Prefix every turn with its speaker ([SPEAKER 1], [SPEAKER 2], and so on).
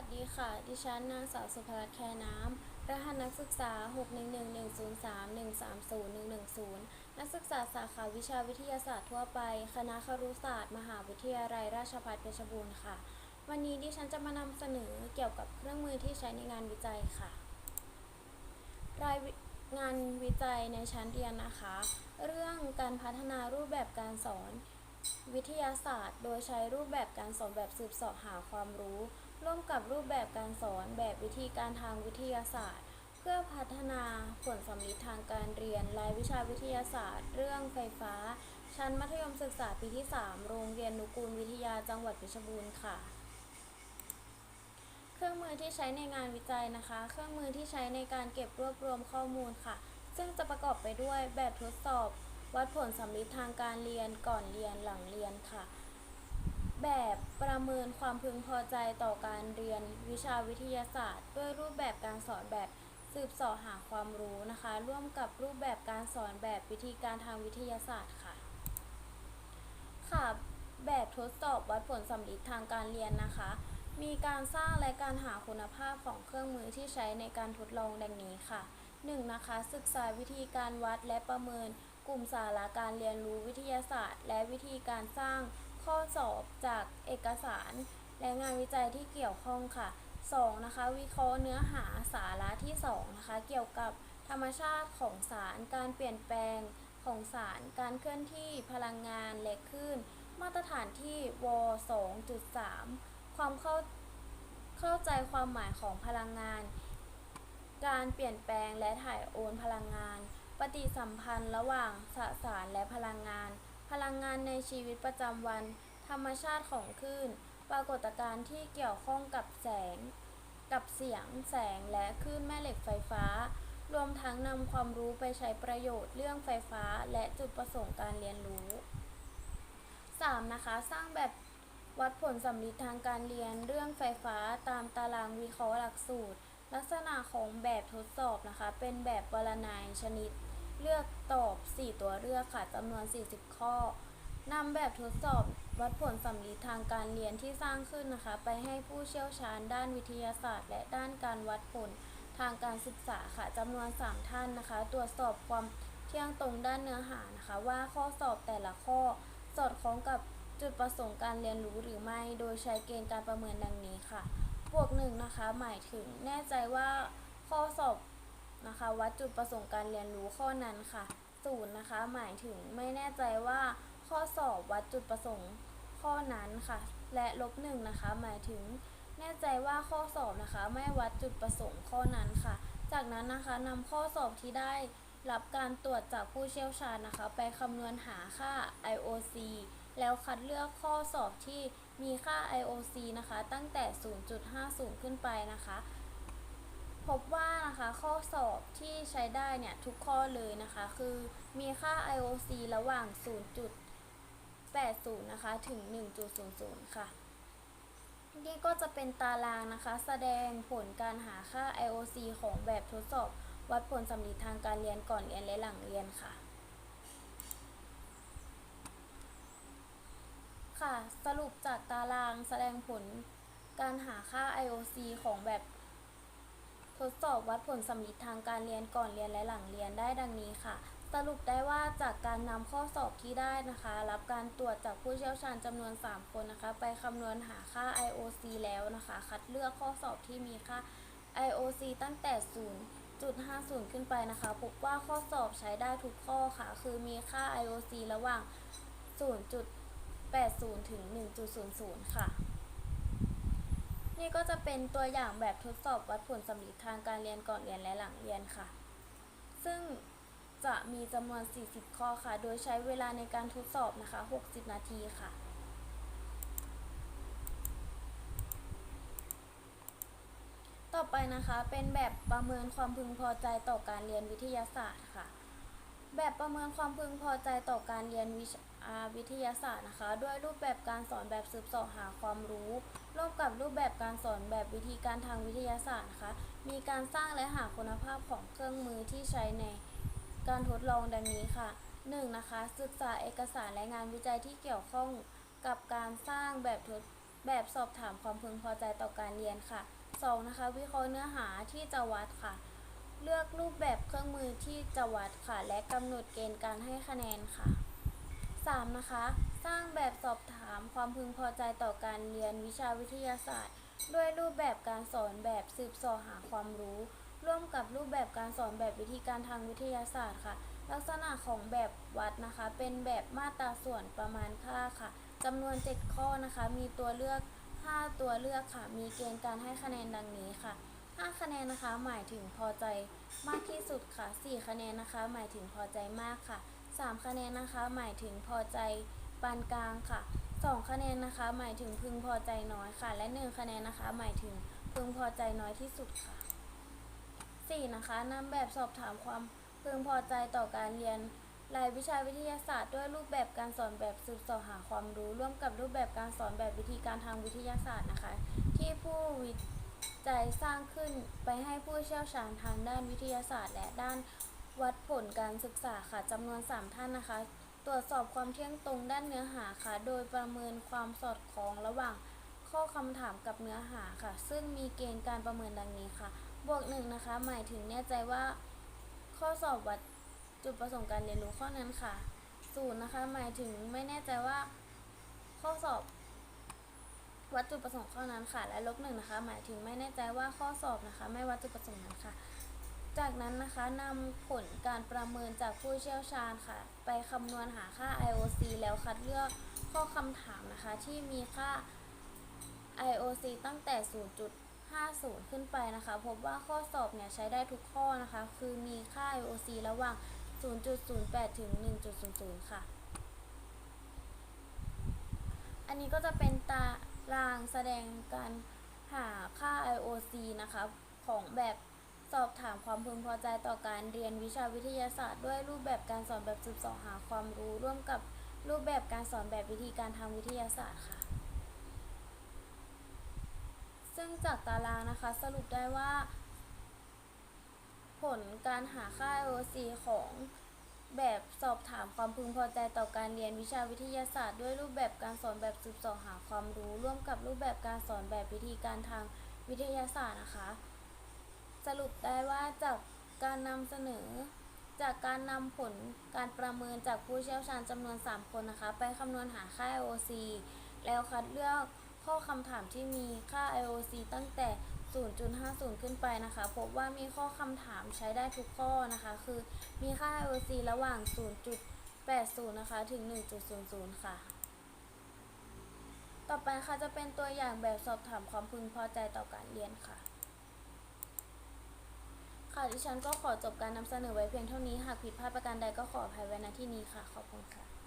[SPEAKER 1] วัสดีค่ะ ดิฉันนางสาวสุภรัตน์แคน้ำ รหัสนักศึกษา 6111031301110 นักศึกษาสาขาวิชาวิทยาศาสตร์ทั่วไป คณะครุศาสตร์ มหาวิทยาลัยราชภัฏเพชรบูรณ์ค่ะ วันนี้ดิฉันจะมานำเสนอเกี่ยวกับเครื่องมือที่ใช้ในงานวิจัยค่ะ รายงานวิจัยในชั้นเรียนนะคะ เรื่องการพัฒนารูปแบบการสอน วิทยาศาสตร์ โดยใช้รูปแบบการสอนแบบสืบเสาะหาความรู้ ร่วมกับรูปแบบการสอนแบบวิธีการทางวิทยาศาสตร์ เพื่อพัฒนาผลสำลิดทางการเรียนรายวิชาวิทยาศาสตร์ เรื่องไฟฟ้า ชั้นมัธยมศึกษาปีที่ 3 โรงเรียนนุกูลวิทยาจังหวัดเพชรบูรณ์ค่ะ เครื่องมือที่ใช้ในงานวิจัยนะคะ เครื่องมือที่ใช้ในการเก็บรวบรวมข้อมูลค่ะ ซึ่งจะประกอบไปด้วยแบบทดสอบ วัดผลสำลิดทางการเรียนก่อนเรียนหลังเรียนค่ะ แบบประเมินความพึงพอใจต่อการเรียนวิชาวิทยาศาสตร์ ด้วยรูปแบบการสอนแบบสืบเสาะหาความรู้นะคะ ร่วมกับรูปแบบการสอนแบบวิธีการทางวิทยาศาสตร์ค่ะ ค่ะ แบบทดสอบวัดผลสำลิดทางการเรียนนะคะ มีการสร้างและการหาคุณภาพของเครื่องมือที่ใช้ในการทดลองดังนี้ค่ะ 1. นะคะ ศึกษาวิธีการวัดและประเมิน กลุ่มสาระการเรียนรู้วิทยาศาสตร์ และวิธีการสร้างข้อส เอกสาร และงานวิจัยที่เกี่ยวข้องค่ะ 2. นะคะ วิเคราะห์เนื้อหาสาระที่2นะคะ เกี่ยวกับธรรมชาติของสาร การเปลี่ยนแปลงของสาร การเคลื่อนที่ พลังงานและคลื่นมาตรฐานที่ว2.3 ความเข้าเข้าใจความหมายของพลังงาน การเปลี่ยนแปลงและถ่ายโอนพลังงาน ปฏิสัมพันธ์ระหว่างสสารและพลังงาน พลังงานในชีวิตประจำวัน ธรรมชาติของคลื่น ปรากฏการณ์ที่เกี่ยวข้องกับแสง กับเสียง แสง และคลื่นแม่เหล็กไฟฟ้า รวมทั้งนำความรู้ไปใช้ประโยชน์เรื่องไฟฟ้า และจุดประสงค์การเรียนรู้ 3. นะคะ สร้างแบบวัดผลสำลิดทางการเรียนเรื่องไฟฟ้าตามตารางวิเคราะห์หลักสูตร ลักษณะของแบบทดสอบนะคะ เป็นแบบวรนัยชนิด เลือกตอบ 4 ตัวเลือกค่ะจำนวน 40 ข้อนำแบบทดสอบ วัดผลสำลิดทางการเรียนที่สร้างขึ้นนะคะ ไปให้ผู้เชี่ยวชาญด้านวิทยาศาสตร์ และด้านการวัดผลทางการศึกษาค่ะจำนวน 3 ท่านนะคะ ตรวจสอบความเที่ยงตรงด้านเนื้อหานะคะ ว่าข้อสอบแต่ละข้อ สอดคล้องกับจุดประสงค์การเรียนรู้หรือไม่ โดยใช้เกณฑ์การประเมินดังนี้ค่ะบวกหนึ่งนะคะ หมายถึงแน่ใจว่าข้อสอบนะคะวัดจุดประสงค์การเรียนรู้ข้อนั้นค่ะศูนย์นะคะ หมายถึงไม่แน่ใจว่าข้อสอบวัดจุดประสงค์ ข้อนั้นค่ะ และลบหนึ่งนะคะ หมายถึงแน่ใจว่าข้อสอบนะคะ ไม่วัดจุดประสงค์ข้อนั้นค่ะ จากนั้นนะคะนำข้อสอบที่ได้รับการตรวจจากผู้เชี่ยวชาญนะคะ ไปคำนวณหาค่า IOC แล้วคัดเลือกข้อสอบที่มีค่า IOC นะคะ ตั้งแต่ 0.50 ขึ้นไปนะคะ พบว่านะคะข้อสอบที่ใช้ได้เนี่ย ทุกข้อเลยนะคะ คือมีค่า IOC ระหว่าง 0.80 นะคะ ถึง 1.00 ค่ะ นี่ก็จะเป็นตารางนะคะ แสดงผลการหาค่า IOC ของแบบทดสอบ วัดผลสำลิดทางการเรียนก่อนเรียนและหลังเรียนค่ะ ค่ะ สรุปจากตารางแสดงผลการหาค่า IOC ของแบบทดสอบวัดผลสำลิดทางการเรียนก่อนเรียนและหลังเรียนได้ดังนี้ค่ะ สรุปได้ว่าจากการนำข้อสอบที่ได้นะคะ รับการตรวจจากผู้เชี่ยวชาญจำนวน 3 คนนะคะ ไปคำนวณหาค่า IOC แล้วนะคะ คัดเลือกข้อสอบที่มีค่า IOC ตั้งแต่ 0.50 ขึ้นไปนะคะ พบว่าข้อสอบใช้ได้ทุกข้อค่ะ คือมีค่า IOC ระหว่าง 0.80 ถึง 1.00 ค่ะ นี่ก็จะเป็นตัวอย่างแบบทดสอบวัดผลสำลิดทางการเรียนก่อนเรียนและหลังเรียนค่ะ ซึ่ง จะมีจำนวน 40 ข้อค่ะ โดยใช้เวลาในการทดสอบนะคะ 60 นาทีค่ะต่อไปนะคะเป็นแบบประเมินความพึงพอใจต่อการเรียนวิทยาศาสตร์ค่ะ แบบประเมินความพึงพอใจต่อการเรียนวิชาวิทยาศาสตร์นะคะ ด้วยรูปแบบการสอนแบบสืบสาะหาความรู้ร่วมกับรูปแบบการสอนแบบวิธีการทางวิทยาศาสตร์นะคะ มีการสร้างและหาคุณภาพของเครื่องมือที่ใช้ใน การทดลองดังนี้ค่ะ 1. นะคะ ศึกษาเอกสารและงานวิจัยที่เกี่ยวข้องกับการสร้างแบบทดแบบสอบถามความพึงพอใจต่อการเรียนค่ะ 2. นะคะ วิเคราะห์เนื้อหาที่จะวัดค่ะ เลือกรูปแบบเครื่องมือที่จะวัดค่ะ และกำหนดเกณฑ์การให้คะแนนค่ะ 3. นะคะ สร้างแบบสอบถามความพึงพอใจต่อการเรียนวิชาวิทยาศาสตร์ ด้วยรูปแบบการสอนแบบสืบสอหาความรู้ ร่วมกับรูปแบบการสอนแบบวิธีการทางวิทยาศาสตร์ค่ะ ลักษณะของแบบวัดนะคะ เป็นแบบมาตราส่วนประมาณค่าค่ะจำนวน 7 ข้อนะคะ มีตัวเลือก 5 ตัวเลือกค่ะ มีเกณฑ์การให้คะแนนดังนี้ค่ะ 5 คะแนนนะคะ หมายถึงพอใจมากที่สุดค่ะ 4 คะแนนนะคะ หมายถึงพอใจมากค่ะ 3 คะแนนนะคะ หมายถึงพอใจปานกลางค่ะ 2 คะแนนนะคะ หมายถึงพึงพอใจน้อยค่ะ และ 1 คะแนนนะคะ หมายถึงพึงพอใจน้อยที่สุดค่ะ 4. นะคะนำแบบสอบถามความพึงพอใจต่อการเรียนรายวิชาวิทยาศาสตร์ด้วยรูปแบบการสอนแบบสืบเสอหาความรู้ ร่วมกับรูปแบบการสอนแบบวิธีการทางวิทยาศาสตร์นะคะ ที่ผู้วิจัยสร้างขึ้นไปให้ผู้เชี่ยวชาญทางด้านวิทยาศาสตร์ และด้านวัดผลการศึกษาค่ะจำนวน 3 ท่านนะคะ ตรวจสอบความเที่ยงตรงด้านเนื้อหาค่ะ โดยประเมินความสอดคล้องระหว่างข้อคำถามกับเนื้อหาค่ะ ซึ่งมีเกณฑ์การประเมินดังนี้ค่ะ บวกหนึ่งนะคะ หมายถึงแน่ใจว่าข้อสอบวัดจุดประสงค์การเรียนรู้ข้อนั้นค่ะศูนย์นะคะ หมายถึงไม่แน่ใจว่าข้อสอบวัดจุดประสงค์ข้อนั้นค่ะ และลบหนึ่งนะคะ หมายถึงไม่แน่ใจว่าข้อสอบนะคะ ไม่วัดจุดประสงค์นั้นค่ะ จากนั้นนะคะนำผลการประเมินจากผู้เชี่ยวชาญค่ะ ไปคำนวณหาค่า IOC แล้วคัดเลือกข้อคำถามนะคะที่มีค่า IOC ตั้งแต่ 50 ขึ้นไปนะคะ พบว่าข้อสอบเนี่ยใช้ได้ทุกข้อนะคะ คือมีค่า IOC ระหว่าง 0.08 ถึง 1.00 ค่ะ อันนี้ก็จะเป็นตารางแสดงการหาค่า IOC นะคะ ของแบบสอบถามความพึงพอใจต่อการเรียนวิชาวิทยาศาสตร์ ด้วยรูปแบบการสอนแบบสืบสอหาความรู้ ร่วมกับรูปแบบการสอนแบบวิธีการทางวิทยาศาสตร์ค่ะ ซึ่งจากตารางนะคะสรุปได้ว่า ผลการหาค่า IOC ของแบบสอบถามความพึงพอใจต่อการเรียนวิชาวิทยาศาสตร์ด้วยรูปแบบการสอนแบบสืบเสอหาความรู้ ร่วมกับรูปแบบการสอนแบบวิธีการทางวิทยาศาสตร์นะคะ สรุปได้ว่าจากการนำเสนอ จากการนำผลการประเมินจากผู้เชี่ยวชาญจำนวน 3 คนนะคะ ไปคำนวณหาค่า IOC แล้วคัดเลือก ข้อคำถามที่มีค่า IOC ตั้งแต่ 0.50 ขึ้นไปนะคะ พบว่ามีข้อคำถามใช้ได้ทุกข้อนะคะ คือมีค่า IOC ระหว่าง 0.80 นะคะ ถึง 1.00 ค่ะ ต่อไปนะคะจะเป็นตัวอย่างแบบสอบถามความพึงพอใจต่อการเรียนค่ะค่ะดิฉันก็ขอจบการนำเสนอไว้เพียงเท่านี้ หากผิดพลาดประการใดก็ขออภัยไว้ณที่นี้ค่ะ ขอบคุณค่ะ